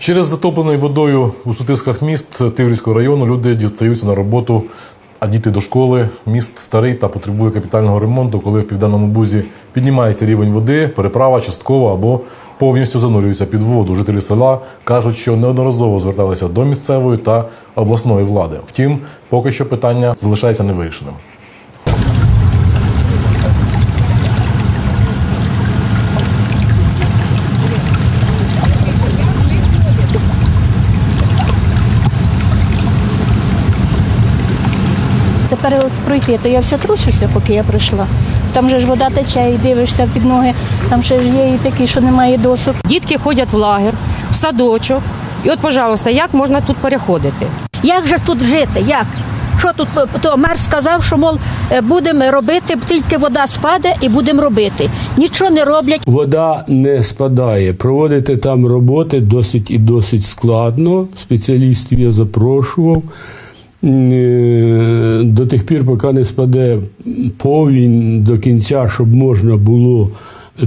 Через затоплений водою у сутисках міст Тиврівського району люди дістаються на роботу, а діти до школи. Міст старий та потребує капітального ремонту, коли в південному бузі піднімається рівень води, переправа частково або повністю занурюється під воду. Жителі села кажуть, що неодноразово зверталися до місцевої та обласної влади. Втім, поки що питання залишається невирішеним. Тепер пройти, то я вся трусюся, поки я прийшла. Там же ж вода тече і дивишся під ноги. Там ще ж є і такі, що немає досок. Дітки ходять в лагер, в садочок. І от, пожалуйста, як можна тут переходити? Як же тут жити? Як? Що тут то мер сказав, що мол е, будемо робити, тільки вода спаде і будемо робити. Нічого не роблять. Вода не спадає. Проводити там роботи досить і досить складно. Спеціалістів я запрошував. Е, До тих пір, поки не спаде повінь до кінця, щоб можна було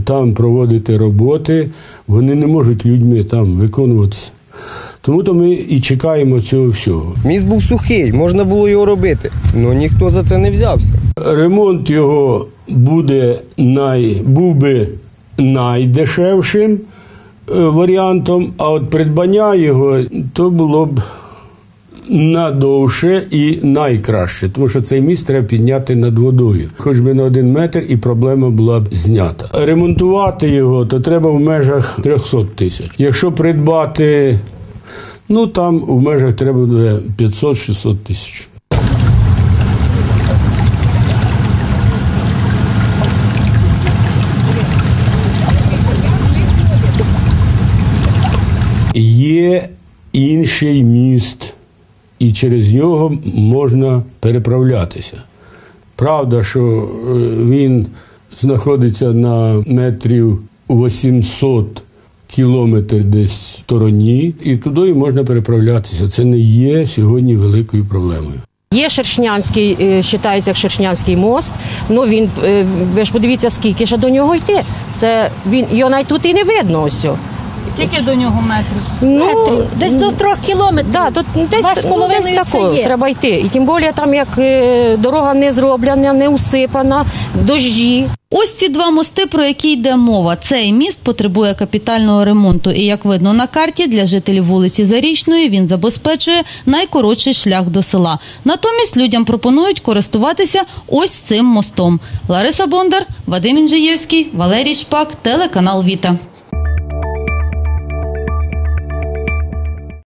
там проводити роботи, вони не можуть людьми там виконуватися. Тому то ми і чекаємо цього всього. Міст був сухий, можна було його робити, але ніхто за це не взявся. Ремонт його буде най, був би найдешевшим е, варіантом, а от придбання його то було б надовше і найкраще, тому що цей міст треба підняти над водою, хоч би на один метр, і проблема була б знята. Ремонтувати його то треба в межах 300 тисяч. Якщо придбати, ну там в межах треба буде 500-600 тисяч. Є інший міст, і через нього можна переправлятися. Правда, що е, він знаходиться на метрів 800 кілометр десь в стороні, і туди можна переправлятися. Це не є сьогодні великою проблемою. Є Шершнянський, е, вважається як Шершнянський мост. Ну він е, ви ж подивіться, скільки ще до нього йти. Це він його навіть тут і не видно. Ось. Скільки до нього метрів? Ну, Метрів. Десь до трьох кілометрів. Да, тут десь, Два з ну, половиною десь це є. треба йти. І тим більше там як е, дорога не зроблена, не усипана, дощі. Ось ці два мости, про які йде мова. Цей міст потребує капітального ремонту. І як видно на карті, для жителів вулиці Зарічної він забезпечує найкоротший шлях до села. Натомість людям пропонують користуватися ось цим мостом. Лариса Бондар, Вадим Інжиєвський, Валерій Шпак, телеканал Віта.